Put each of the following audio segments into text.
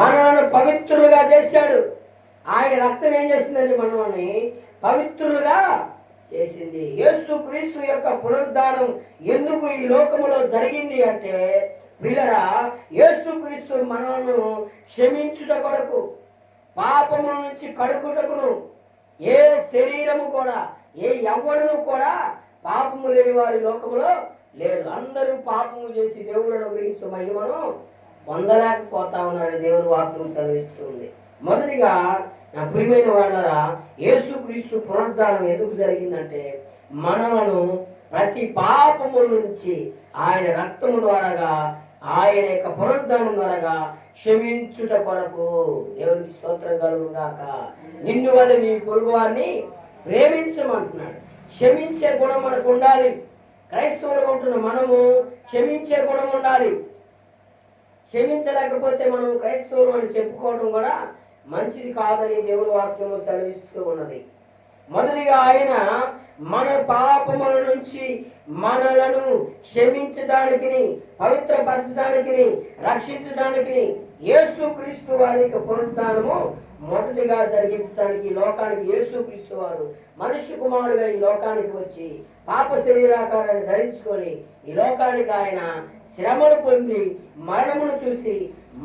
మనలను పవిత్రులుగా చేశాడు. ఆయన రక్తం ఏం చేసిందండి మనల్ని? పవిత్రులుగా చేసింది. యేసు క్రీస్తు యొక్క పునరుద్ధానం ఎందుకు ఈ లోకములో జరిగింది అంటే పిల్లరా యేసు క్రీస్తు మనలను క్షమించుట కొరకు పాపము నుంచి కడుగుటకును ఏ శరీరము కూడా ఏ ఎవరును కూడా పాపము లేని వారి లోకములో లేరు. అందరూ పాపము చేసి దేవుళ్ళను గురించి మహిమను పొందలేకపోతా ఉన్నారని దేవుని వాక్యం సెలవిస్తుంది. మొదటిగా నా ప్రియమైన వాళ్ళరా యేసుక్రీస్తు పునరుద్ధానం ఎందుకు జరిగిందంటే మనలను ప్రతి పాపము నుంచి ఆయన రక్తము ద్వారాగా ఆయన యొక్క పునరుద్ధానం ద్వారాగా క్షమించుట కొరకు దేవునికి స్తోత్రం కలుగును గాక నిన్ను వల్ల నీ పొరుగు వారిని ప్రేమించమంటున్నాడు. క్షమించే గుణం మనకు ఉండాలి. క్రైస్తవులుగా ఉంటున్న మనము క్షమించే గుణం ఉండాలి. క్షమించలేకపోతే మనం క్రైస్తవులు అని చెప్పుకోవడం కూడా మంచిది కాదని దేవుడి వాక్యము సెలవిస్తూ ఉన్నది. మొదటిగా ఆయన మన పాపముల నుంచి మనలను క్షమించడానికి పవిత్రపరచడానికి రక్షించడానికి యేసుక్రీస్తు వారి యొక్క పునరుద్ధానము మొదటిగా జరిగించడానికి ఈ లోకానికి యేసుక్రీస్తు వారు మనుష్య కుమారుడుగా ఈ లోకానికి వచ్చి పాప శరీరాకారాన్ని ధరించుకొని ఈ లోకానికి ఆయన శ్రమను పొంది మరణమును చూసి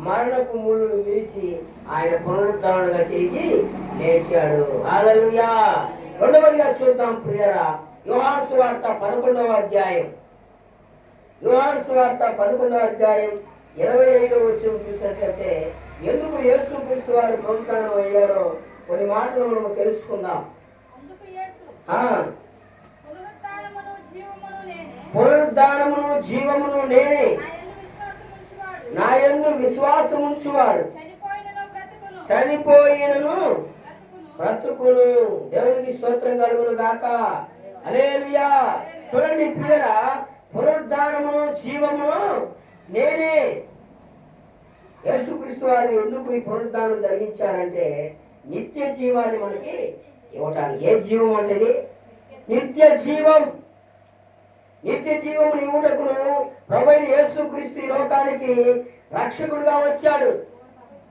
మరణపు ముళ్ళు విరిచి ఆయన పునరుద్ధరణగా తిరిగి లేచాడు. హల్లెలూయా! రెండవదిగా చూద్దాం ప్రియరా యోహాను సువార్త పదకొండవ అధ్యాయం. యోహాను సువార్త పదకొండవ అధ్యాయం ఇరవై ఐదవ వచ్చిన చూసినట్లయితే ఎందుకు యేసు క్రీస్తు వారు పునరుద్ధానం అయ్యారో కొన్ని మాటలు మనం తెలుసుకుందాం. పునరుద్ధానమును జీవమును నేనే. నా నా యందు విశ్వాసముంచువాడు చనిపోయినను బ్రతుకును. దేవునికి స్తోత్రం కలుగును గాక. అలేలుయా చూడండి ప్రియరా పునరుద్ధానమును జీవమును నేనే. యేసుక్రీస్తు వారు ఎందుకు ఈ పునరుద్ధానం జరిగించారంటే నిత్య జీవాన్ని మనకి ఇవ్వటానికి. ఏ జీవం అంటేది? నిత్య జీవం. నిత్య జీవం ఇవ్వటకును ప్రభుని యేసుక్రీస్తు ఈ లోకానికి రక్షకుడుగా వచ్చాడు.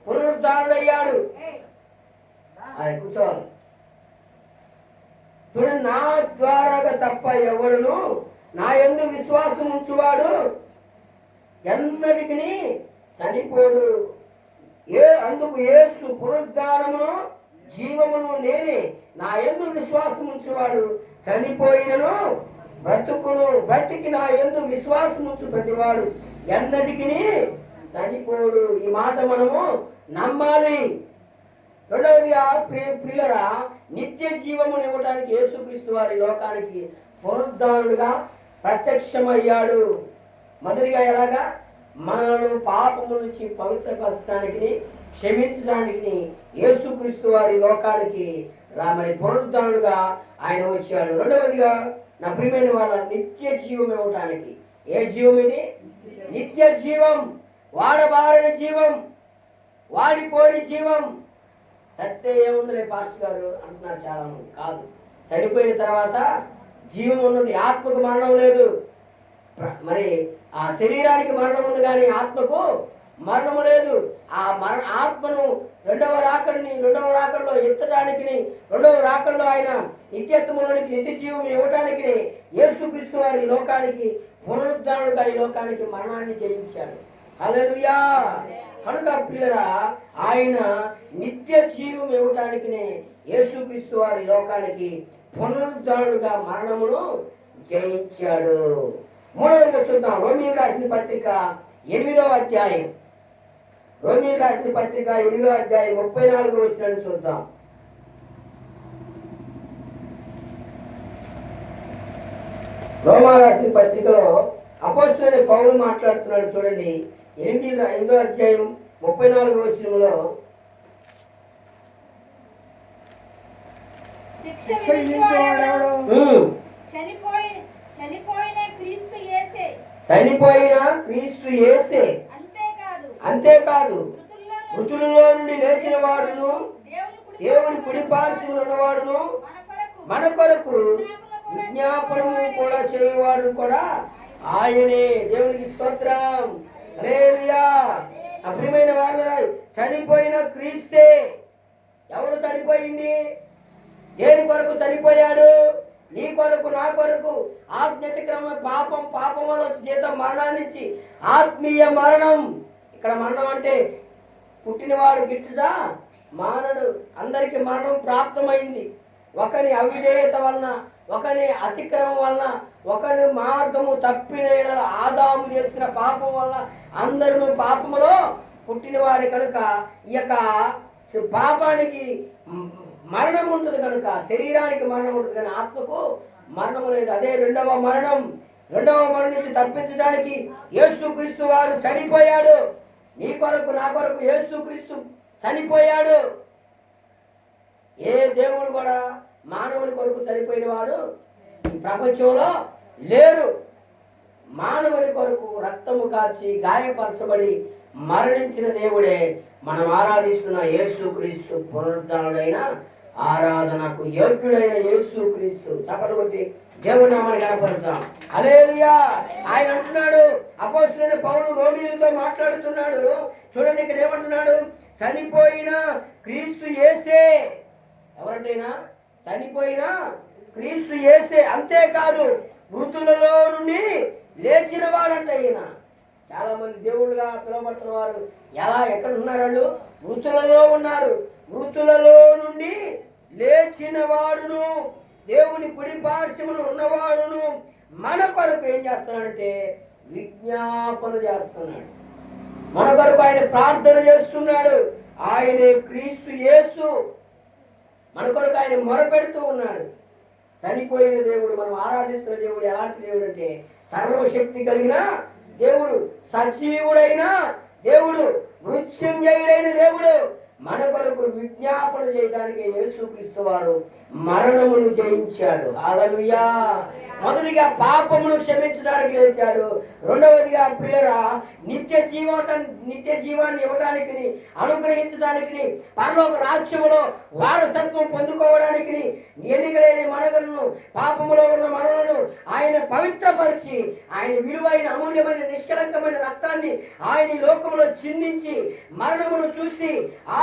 పునరుద్ధారుడయ్యాడు ఆయన కూర్చోవాలి. చూడండి నా ద్వారాగా తప్ప ఎవడును నా ఎందు విశ్వాసం ఉంచువాడు. ఎన్నటికి చనిపోడు. ఏ అందుకు యేసు పునరుద్ధానమును జీవమును నేనే నా ఎందు విశ్వాసం ఉంచువాడు చనిపోయినను బ్రతుకును బ్రతికి నా ఎందు విశ్వాసం ఉంచు ప్రతివాడు. ఎన్నటికి చనిపోడు. ఈ మాట మనము నమ్మాలి. రెండవది ఆ ప్రియులరా నిత్య జీవమును ఇవ్వడానికి యేసుక్రీస్తు వారి లోకానికి పునరుద్ధానుడుగా ప్రత్యక్షమయ్యాడు. మొదటిగా ఎలాగా? మనలను పాపము నుంచి పవిత్రపరచడానికి క్షమించడానికి యేసుక్రీస్తు వారి లోకానికి రా మరి పునరుద్ధానుడుగా ఆయన వచ్చాడు. రెండవదిగా నా ప్రియమైన వాళ్ళ నిత్య జీవం ఇవ్వటానికి. ఏ జీవం ఇది? నిత్య జీవం. వాడబారని జీవం. వాడిపోని జీవం. చస్తే ఏముందిలే పాస్టర్ గారు అంటున్నారు చాలా మంది కాదు. చనిపోయిన తర్వాత జీవం ఉన్నది. ఆత్మకు మరణం లేదు. మరి ఆ శరీరానికి మరణం ఉంది కానీ ఆత్మకు మరణము లేదు. ఆ మరణ ఆత్మను రెండవ రాకడిని రెండవ రాకడలో ఎత్తడానికి రెండవ రాకడలో ఆయన నిత్యత్వంలోనికి నిత్య జీవం ఇవ్వటానికి యేసుక్రీస్తు వారి లోకానికి పునరుద్ధరణగా ఈ లోకానికి మరణాన్ని జయించాడు. హల్లెలూయా! కనుక పిల్లరా ఆయన నిత్య జీవం ఇవ్వటానికి యేసుక్రీస్తు వారి లోకానికి పునరుద్ధరణుడుగా మరణమును జయించాడు. మూడవదిగా చూద్దాం రోమిల్ రాసిన పత్రిక ఎనిమిదవ అధ్యాయం. రోమిల్ రాసిన పత్రిక ఎనిమిదవ అధ్యాయం ముప్పై నాలుగు వచ్చిన చూద్దాం. రోమా రాసిన పత్రికలో అపోస్తులైన పౌలు మాట్లాడుతున్నాడు చూడండి. ఎనిమిది ఎనిమిదో అధ్యాయం ముప్పై నాలుగు వచ్చినలో చనిపోయిన చనిపోయిన క్రీస్తు యేసే. అంతేకాదు మృతుల్లో నుండి లేచిన వాడును దేవుని కుడి దేవుని కుడిపార్శ్వ ఉన్నవాడును మన కొరకు విజ్ఞాపనము కూడా చేయవాడు కూడా ఆయనే. దేవునికి స్తోత్రం. అప్రియమైన వాళ్ళ చనిపోయిన క్రీస్తే. ఎవరు చనిపోయింది? దేని కొరకు చనిపోయాడు? నీ కొరకు నా కొరకు ఆజ్ఞాతిక్రమ పాపం పాపం వల్ల జీతం మరణాన్నిచ్చి ఆత్మీయ మరణం. ఇక్కడ మరణం అంటే పుట్టినవాడు గిట్టుడా మానడు. అందరికి మరణం ప్రాప్తమైంది. ఒకని అవిధేయత వలన ఒకని అతిక్రమం వలన ఒకని మార్గము తప్పిన ఆదాము చేసిన పాపం వలన అందరూ పాపములో పుట్టినవారి కనుక ఈ యొక్క పాపానికి మరణం ఉంటుంది కనుక శరీరానికి మరణం ఉంటుంది కానీ ఆత్మకు మరణం లేదు. అదే రెండవ మరణం. రెండవ మరణం నుంచి తప్పించడానికి యేసుక్రీస్తు వారు చనిపోయాడు. నీ కొరకు నా కొరకు యేసుక్రీస్తు చనిపోయాడు. ఏ దేవుడు కూడా మానవుని కొరకు చనిపోయిన వాడు ఈ ప్రపంచంలో లేరు. మానవుని కొరకు రక్తము కాచి గాయపరచబడి మరణించిన దేవుడే. మనం ఆరాధిస్తున్న యేసుక్రీస్తు పునరుద్ధరణుడైన ఆరాధనకు యోగ్యుడైన యేసుక్రీస్తు చప్పటి కొట్టి దేవుడి నామాన్ని కనపరుద్దాం హల్లెలూయా! ఆయన అంటున్నాడు అపోస్తులైన పౌలు రోమిలతో మాట్లాడుతున్నాడు. చూడండి ఇక్కడ ఏమంటున్నాడు? చనిపోయిన క్రీస్తు ఏసే ఎవరంటేనా? చనిపోయిన క్రీస్తు ఏసే అంతేకాదు మృతులలో నుండి లేచిన వాడంట ఈయన. చాలా మంది దేవుళ్ళుగా పిలువబడుతున్న వారు ఎలా ఎక్కడ ఉన్నారు వాళ్ళు? మృతులలో ఉన్నారు. మృతులలో నుండి లేచిన వాడును దేవుని కుడి పార్శ్వమును ఉన్నవాడును. మన కొరకు ఏం చేస్తున్నాడంటే విజ్ఞాపన చేస్తున్నాడు. మన కొరకు ఆయన ప్రార్థన చేస్తున్నాడు. ఆయనే క్రీస్తు యేసు. మన కొరకు ఆయన మొరపెడుతూ ఉన్నాడు. చనిపోయిన దేవుడు మనం ఆరాధిస్తున్న దేవుడు ఎలాంటి దేవుడు అంటే సర్వశక్తి కలిగిన దేవుడు సజీవుడైన దేవుడు మృత్యుంజయుడైన దేవుడు. మన కొరకు విజ్ఞాపన చేయడానికి యేసుక్రీస్తు వారు మరణమును జయించాడు. హల్లెలూయా. మొదటిగా పాపమును క్షమించడానికి లేచాడు. రెండవదిగా ప్రియరా నిత్య జీవన నిత్య జీవాన్ని ఇవ్వడానికి అనుగ్రహించడానికి పరలోక రాజ్యములో వారసత్వం పొందుకోవడానికి ఎన్నికలేని మనగలను పాపములో ఉన్న మనలను ఆయన పవిత్రపరిచి ఆయన విలువైన అమూల్యమైన నిష్కలంకమైన రక్తాన్ని ఆయన లోకములో చిందించి మరణమును చూసి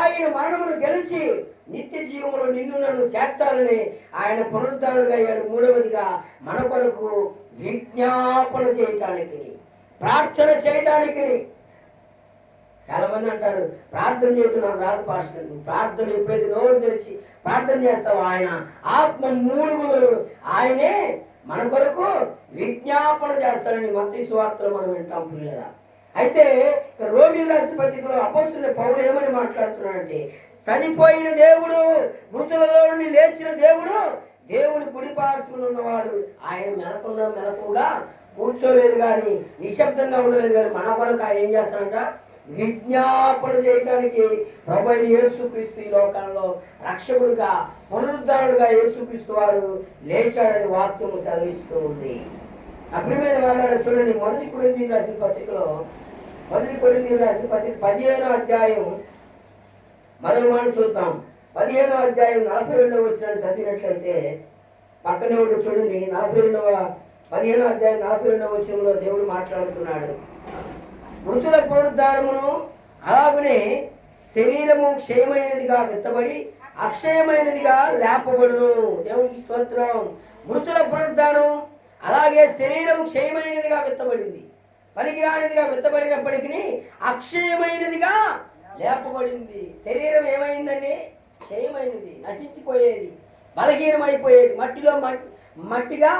ఆయన మరణమును గెలిచి నిత్య జీవములో నిన్ను నన్ను చేర్చాలని ఆయన పునరుద్ధారుగా అయ్యాడు. మూడవదిగా మన కొరకు విజ్ఞాపన చేయటానికి ప్రార్థన చేయటానికి. చాలా మంది అంటారు ప్రార్థన చేయటం నాకు రాదు పాస్టర్. ప్రార్థన ఎప్పుడైతే నోరు తెరిచి ప్రార్థన చేస్తావు ఆయన ఆత్మ మూలుగులు ఆయనే మన కొరకు విజ్ఞాపన చేస్తాడని మత సువార్తలు మనం వింటాం పిల్లరా అయితే ఇక్కడ రాసిన పత్రికలో అపోస్తున్న పౌరులు ఏమని మాట్లాడుతున్నాడంటే చనిపోయిన దేవుడు మృతులలో నుండి లేచిన దేవుడు దేవుని కుడిపార్శ్వన ఉన్నవాడు. ఆయన మెలకున్న మెలకుగా కూర్చోలేదు కానీ నిశ్శబ్దంగా ఉండలేదు కానీ మన కొరకు ఆయన ఏం చేస్తాడంట? విజ్ఞాపన చేయడానికి ప్రభు యేసుక్రీస్తు ఈ లోకంలో రక్షకుడుగా పునరుద్ధరణుడుగా యేసుక్రీస్తు వారు లేచాడని వాక్యము సెలవిస్తూ ఉంది. అప్రియమైన వాళ్ళ చూడండి మొదటి కొరింది రాసిన పత్రికలో మొదటి కొరింది రాసిన పత్రిక పదిహేనో అధ్యాయం మరో మాట చూద్దాం. పదిహేనో అధ్యాయం నలభై రెండవ వచ్చిన చదివినట్లయితే పక్కనే ఉండి చూడండి నలభై రెండవ పదిహేనో అధ్యాయం నలభై రెండవ వచనంలో దేవుడు మాట్లాడుతున్నాడు. మృతుల పునరుద్ధానమును అలాగనే శరీరము క్షయమైనదిగా విత్తబడి అక్షయమైనదిగా లేపబడును. దేవునికి స్తోత్రం. మృతుల పునరుద్ధానం అలాగే శరీరం క్షయమైనదిగా విత్తబడింది. పనికిరానిదిగా విత్తబడినప్పటికీ అక్షయమైనదిగా లేపబడింది. శరీరం ఏమైందండి? క్షయమైనది నశించిపోయేది బలహీనమైపోయేది మట్టిలో మట్టి మట్టిగా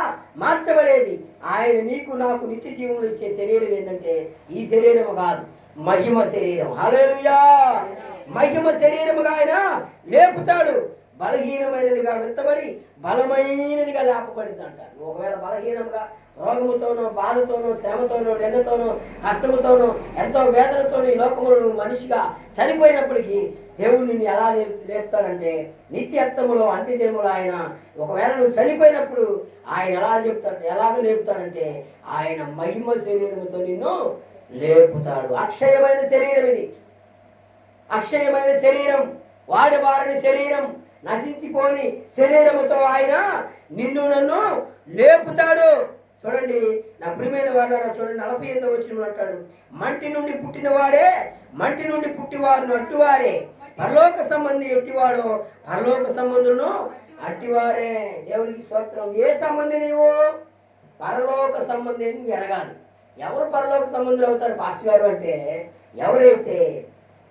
మార్చబడేది. ఆయన నీకు నాకు నిత్య జీవములు ఇచ్చే శరీరం ఏంటంటే ఈ శరీరం కాదు మహిమ శరీరం. హలో మహిమ శరీరముగా ఆయన లేపుతాడు. బలహీనమైనదిగా విత్తబడి బలమైనదిగా లేపబడింది అంటారు ఒకవేళ బలహీనంగా రోగముతోనో బాధతోనో శ్రమతోనో నిందతోనో కష్టముతోనో ఎంతో వేదనతోనో ఈ లోకములో మనిషిగా చనిపోయినప్పటికీ దేవుడు నిన్ను ఎలా లేపుతాడంటే నిత్యత్వములో అంత్యదినములో ఆయన ఒకవేళ నువ్వు చనిపోయినప్పుడు ఆయన ఎలా చెప్తాడు ఎలాగ లేపుతాడంటే ఆయన మహిమ శరీరముతో నిన్ను లేపుతాడు. అక్షయమైన శరీరం ఇది. అక్షయమైన శరీరం. వాడబారని శరీరం. నశించిపోని శరీరముతో ఆయన నిన్ను నన్ను లేపుతాడు. చూడండి నా ప్రియమైన వాళ్ళారా చూడండి నలభై ఎనిమిది వచ్చిన అంటాడు. మంటి నుండి పుట్టిన వాడే మంటి నుండి పుట్టివారు అట్టువారే. పరలోక సంబంధి ఎట్టివాడు పరలోక సంబంధులను అట్టివారే. దేవునికి స్తోత్రం. ఏ సంబంధి నీవు? పరలోక సంబంధి అని ఎరగాలి ఎవరు పరలోక సంబంధులు అవుతారు? పాస్టర్ గారు అంటే ఎవరైతే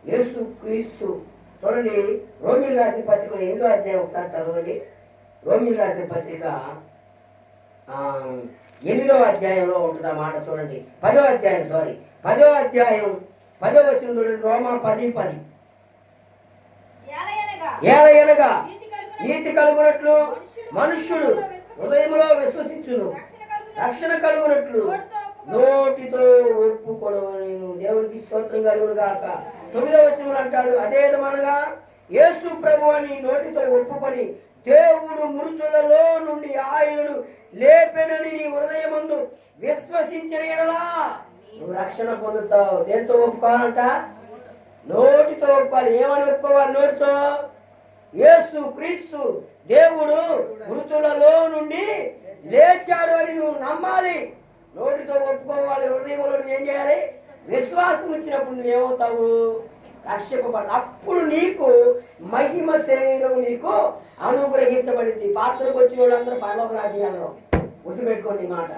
యేసు క్రీస్తు చూడండి రోమిల్ రాసిన పత్రిక ఎనిమిదో అధ్యాయం ఒకసారి చదవండి. రోమిల్ రాసిన పత్రిక ఎనిమిదో అధ్యాయంలో ఉంటుంది ఆ మాట చూడండి. పదో అధ్యాయం సారీ పదో అధ్యాయం పదో వచ్చిన చూడండి. రోమా పది పది. ఏలయనగా. నీతి కలుగునట్లు. మనుష్యుడు హృదయములో విశ్వసించును. రక్షణ కలుగునట్లు. నోటితో ఒప్పుకొను. ఒప్పుకొనవని దేవునికి స్తోత్రం కలుగును గాక తొమ్మిదవ వచనంలో అంటాడు అదే విధమనగా యేసు ప్రభు అని నోటితో ఒప్పుకొని దేవుడు మృతులలో నుండి ఆయనను లేపెనని నీ హృదయమందు విశ్వసించిన ఎడలా నువ్వు రక్షణ పొందుతావు. దేంతో ఒప్పుకోవాలంట? నోటితో ఒప్పుకోవాలి. ఏమని ఒప్పుకోవాలి నోటితో? యేసు క్రీస్తు దేవుడు మృతులలో నుండి లేచాడు అని నువ్వు నమ్మాలి. నోటితో ఒప్పుకోవాలి. హృదయంలో నువ్వు ఏం చేయాలి? విశ్వాసం వచ్చినప్పుడు నువ్వేమవుతావు రక్షింపబడ అప్పుడు నీకు మహిమ శరీరం నీకు అనుగ్రహించబడింది. పాత్రకు వచ్చిన వాళ్ళందరూ పరలోక రాజ్యాలను గుర్తుపెట్టుకోండి ఈ మాట.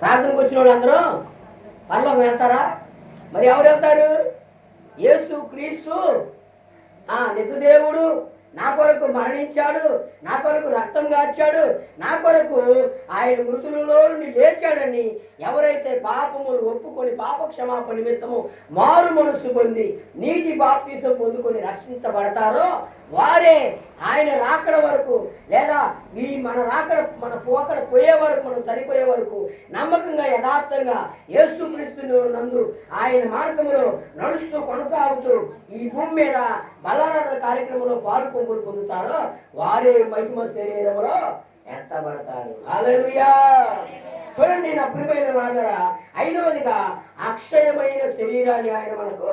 ప్రార్థనకు వచ్చిన వాళ్ళందరూ పరలోకం వెళ్తారా? మరి ఎవరు వెళ్తారు? యేసు క్రీస్తు. నిజదేవుడు నా కొరకు మరణించాడు నా కొరకు రక్తం కాచాడు నా కొరకు ఆయన మృతులలో నుండి లేచాడని ఎవరైతే పాపములు ఒప్పుకొని పాప క్షమాపణ నిమిత్తము మారు మనసు పొంది నీటి బాప్తీసం పొందుకొని రక్షించబడతారో వారే ఆయన రాకడ వరకు లేదా ఈ మన రాకడ మన పోకడ పోయే వరకు మనం చనిపోయే వరకు నమ్మకంగా యథార్థంగా యేసుక్రీస్తును నందు ఆయన మార్గంలో నడుస్తూ కొనసాగుతూ ఈ భూమి మీద బలారాధన కార్యక్రమంలో పాల్గొంగులు పొందుతారో వారే మహిమ శరీరంలో ఎత్తబడతారు. అలలుయా చూడండి నా ప్రియమైన వాళ్ళరా ఐదవదిగా అక్షయమైన శరీరాన్ని ఆయన మనకు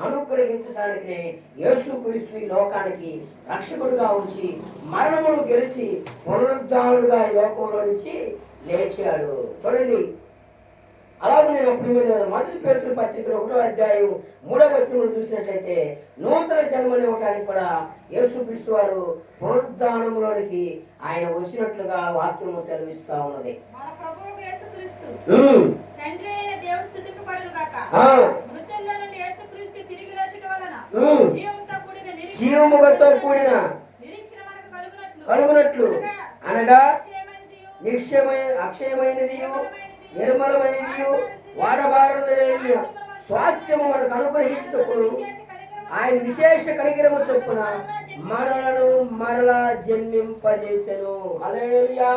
అనుగ్రహించడానికి యేసుక్రీస్తు ఈ లోకానికి రక్షకుడుగా ఉంచి మరణమును గెలిచి పునరుద్ధానుడుగా ఈ లోకంలో నుంచి లేచాడు. చూడండి. అలాగే నేను ప్రియమైన మొదటి పేతురు పత్రికలో ఒకటో అధ్యాయం మూడవ వచనం చూసినట్లయితే నూతన జన్మనివ్వటానికి కూడా యేసుక్రీస్తు వారు పునరుద్ధానంలోనికి ఆయన వచ్చినట్లుగా వాక్యము సెలవిస్తా ఉన్నది. తండ్రి అయిన దేవుడు స్తుతింపబడును గాక ఆ, మృతుల్లో నుండి యేసుక్రీస్తు తిరిగి లేచుట వలన ఉమ్, జీవముతో కూడిన నిరీక్షణ జీవముగతో కూడిన కలుగునట్లు. అనగా నిక్షయమైన అక్షయమైనది నిర్మలమైనది వాడబారదైన స్వాస్థ్యము మనకు అనుగ్రహించినప్పుడు ఆయన విశేష కనికరము చొప్పున మనలను మరలా జన్మింపజేసెను. అలేరియా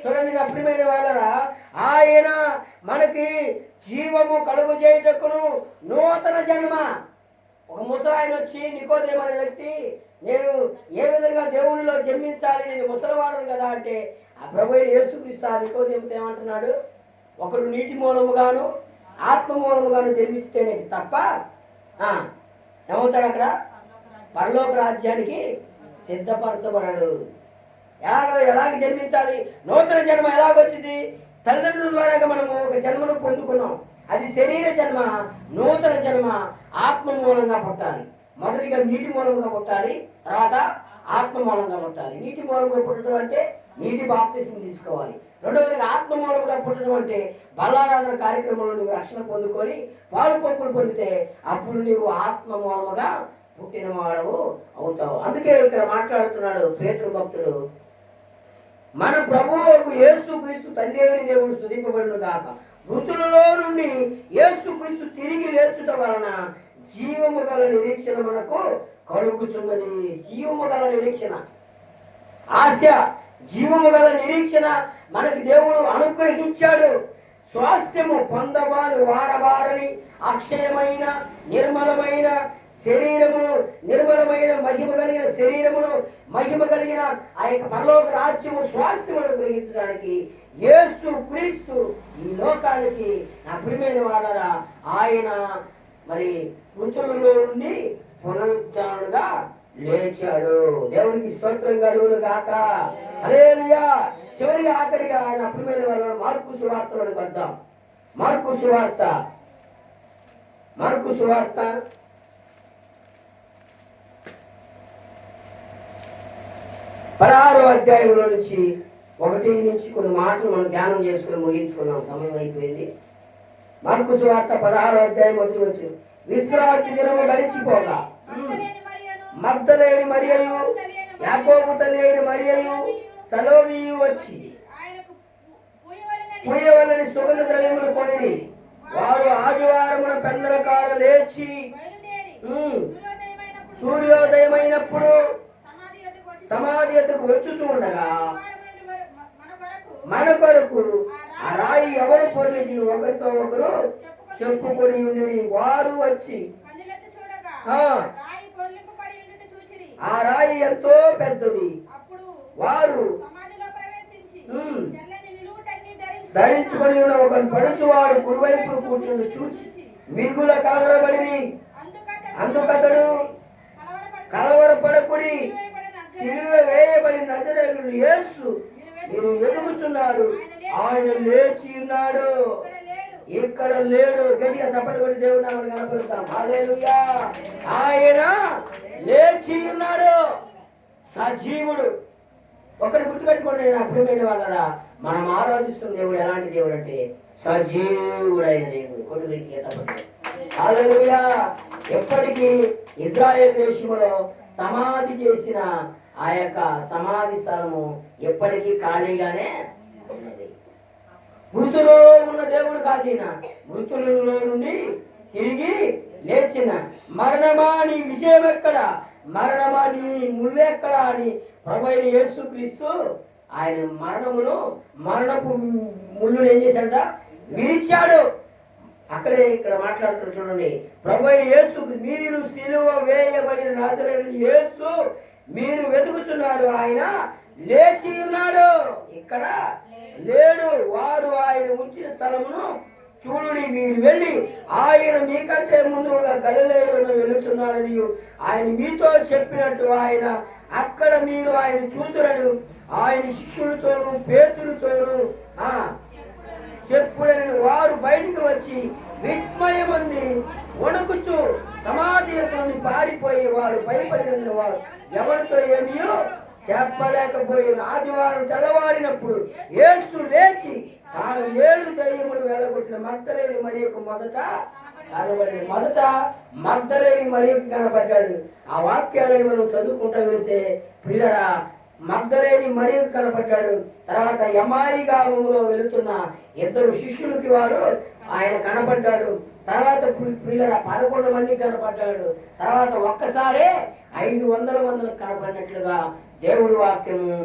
చూడండి నా ప్రియమైన వాళ్ళరా ఆయన మనకి జీవము కలుగు చేయటకును నూతన జన్మ ఒక ముసలాయన వచ్చి నికోదేమ అనే వ్యక్తి నేను ఏ విధంగా దేవునిలో జన్మించాలి? నేను ముసలవాడను కదా? అంటే ఆ ప్రభు అయిన యేసుక్రీస్తు ఆ నికోదేమతో ఏమంటున్నాడు? ఒకడు నీటి మూలముగాను ఆత్మ మూలముగాను జన్మిస్తేనే తప్ప ఏమవుతాడు అక్కడ? పరలోక రాజ్యానికి సిద్ధపరచబడడు. ఎలాగో ఎలాగ జన్మించాలి? నూతన జన్మ ఎలాగొచ్చింది? తల్లిదండ్రుల ద్వారా మనము ఒక జన్మను పొందుకున్నాం. అది శరీర జన్మ నూతన జన్మ ఆత్మ మూలంగా పుట్టాలి. మొదటిగా నీటి మూలంగా పుట్టాలి తర్వాత ఆత్మ మూలంగా పుట్టాలి. నీటి మూలంగా పుట్టడం అంటే నీటి బాప్తీసం తీసుకోవాలి. రెండవది ఆత్మ మూలంగా పుట్టడం అంటే బల్లారాధన కార్యక్రమంలో నువ్వు రక్షణ పొందుకొని పాలు పంపులు పొందితే అప్పుడు నీవు ఆత్మ మూలముగా పుట్టిన వాడవు అవుతావు. అందుకే ఇక్కడ మాట్లాడుతున్నాడు పేతృ భక్తుడు. మన ప్రభువుకు యేసు క్రీస్తు తండ్రి దేవుడు స్థుతింపబడును కాక మృతులలో నుండి యేసు క్రీస్తు తిరిగి లేచుట వలన జీవము గల నిరీక్షణ మనకు కలుగుతున్నది జీవము గల నిరీక్షణ. ఆశ జీవము గల నిరీక్షణ మనకి దేవుడు అనుగ్రహించాడు. స్వాస్థ్యము పొందవారు వాడవారని అక్షయమైన నిర్మలమైన శరీరమును నిర్మలమైన మహిమ కలిగిన శరీరమును మహిమ కలిగిన ఆ యొక్క పరలోక రాజ్యము స్వాస్థ్యమును గ్రహించడానికి యేసు క్రీస్తు ఈ లోకానికి నా ప్రియమైన వాళ్ళరా ఆయన మరి మృతులలో నుండి పునరుద్ధానుడుగా లేచాడు. దేవునికి స్తోత్రం కలుగును గాక. హల్లెలూయా. చివరి ఆఖరిగా ఆయన అప్రమైన వాళ్ళ మార్కు సువార్తలోకి వద్దాం. మార్కు సువార్త. మార్కు సువార్త. పదహారో అధ్యాయంలో నుంచి ఒకటి నుంచి కొన్ని మాటలు మనం ధ్యానం చేసుకుని ముగించుకున్నాం సమయం అయిపోయింది. మార్కు సువార్త పదహారో అధ్యాయం మొదటి వచ్చి విశ్రాంతి దినము గడిచిపోగా. మగ్ధలేని మరియయు యాకోబు తల్లి అయిన మరియయు సలోమియు వచ్చి ఆయనకు పు- పూయవలెనని పూయవలని సుగంధ ద్రవ్యములు కొనిరి. వారు ఆదివారమున పెందల కాడ లేచి సూర్యోదయమైనప్పుడు సూర్యోదయమైనప్పుడు సమాధి యొద్దకు వచ్చి సమాధి ఎత్తుకు వచ్చుచూ ఉండగా మన కొరకు ఆ రాయి ఎవరు పొర్లిచి ఒకరితో ఒకరు చెప్పుకొని ఉండిరి వారు వచ్చి ఆ. రాయి ఎంతో పెద్దది. వారు ధరించుకొని ఉన్న ఒక పడుచువాడు కుడివైపును కూర్చుని చూచి మిగుల కలవరబడి అందుకతడు అందుకతడు కలవరపడు- కలవరపడకుడి. సిలువ వేయబడి నజరేయుడు యేసు మీరు వెతుకుతున్నారు ఆయన లేచి ఉన్నాడు. ఇక్కడ లేడు. ఇక్కడ గట్టిగా చప్పటి కొట్టి దేవుడు నామని కనపరుస్తాం. హల్లెలూయా. ఆయన లేచి ఉన్నాడు. సజీవుడు. ఒకటి గుర్తుపెట్టుకోండి నేను అప్పుడైన వాళ్ళరా. మనం ఆరాధిస్తున్న దేవుడు ఎలాంటి దేవుడు అంటే సజీవుడైన దేవుడు. కొట్టు గట్టిగా చప్పటి హల్లెలూయా. ఎప్పటికీ ఇజ్రాయెల్ దేశంలో సమాధి చేసిన ఆ యొక్క సమాధి స్థలము ఎప్పటికీ ఖాళీగానే ఉన్నది. మృతులలో ఉన్న దేవుడు కాదీన మృతులలో నుండి తిరిగి లేచిన మరణమా నీ విజయం ఎక్కడ? మరణమా నీ ముళ్ళెక్కడ అని ప్రభైన యేసుక్రీస్తు ఆయన మరణమును మరణపు ముళ్ళును ఏం చేశాడ విరిచాడు. అక్కడే ఇక్కడ మాట్లాడుతున్నారు చూడండి. ప్రభు యేసు మీరు సిలువ వేయబడిన నాజరేయుడు యేసు మీరు వెతుకుతున్నారు ఆయన లేచి ఉన్నాడు. ఇక్కడ లేడు. వారు ఆయన ఉంచిన స్థలమును చూడుని మీరు వెళ్ళి ఆయన మీకంటే ముందుగా గలలేయును వెళుతున్నాడని ఆయన మీతో చెప్పినట్టు ఆయన అక్కడ మీరు ఆయన చూతురను ఆయన శిష్యులతోనూ పేతులతోనూ చెప్పుడని వారు బయటికి వచ్చి విస్మయమంది వణుకుచు సమాధి పారిపోయి వారు భయపడినందున వారు ఎవరితో ఏమియో చెప్పలేకపోయిన. ఆదివారం తెల్లవారినప్పుడు ఏసు లేచి తాను ఏడు దయ్యములు వెళ్ళగొట్టిన మగ్ధలేని మరి మొదట కనబడి మొదట మగ్ధలేని మరి కనపడ్డాడు ఆ వాక్యాలని మనం చదువుకుంటూ వెళితే పిల్లరా మగ్ధలేని మరి కనపడ్డాడు తర్వాత యమాయి గ్రామంలో వెళుతున్న ఇద్దరు శిష్యులకి వారు ఆయన కనపడ్డాడు తర్వాత ప్రి- పిల్లల పదకొండు మంది కనపడ్డాడు. తర్వాత ఒక్కసారే ఐదు వందల మందికి కనపడినట్లుగా దేవుడి వాక్యము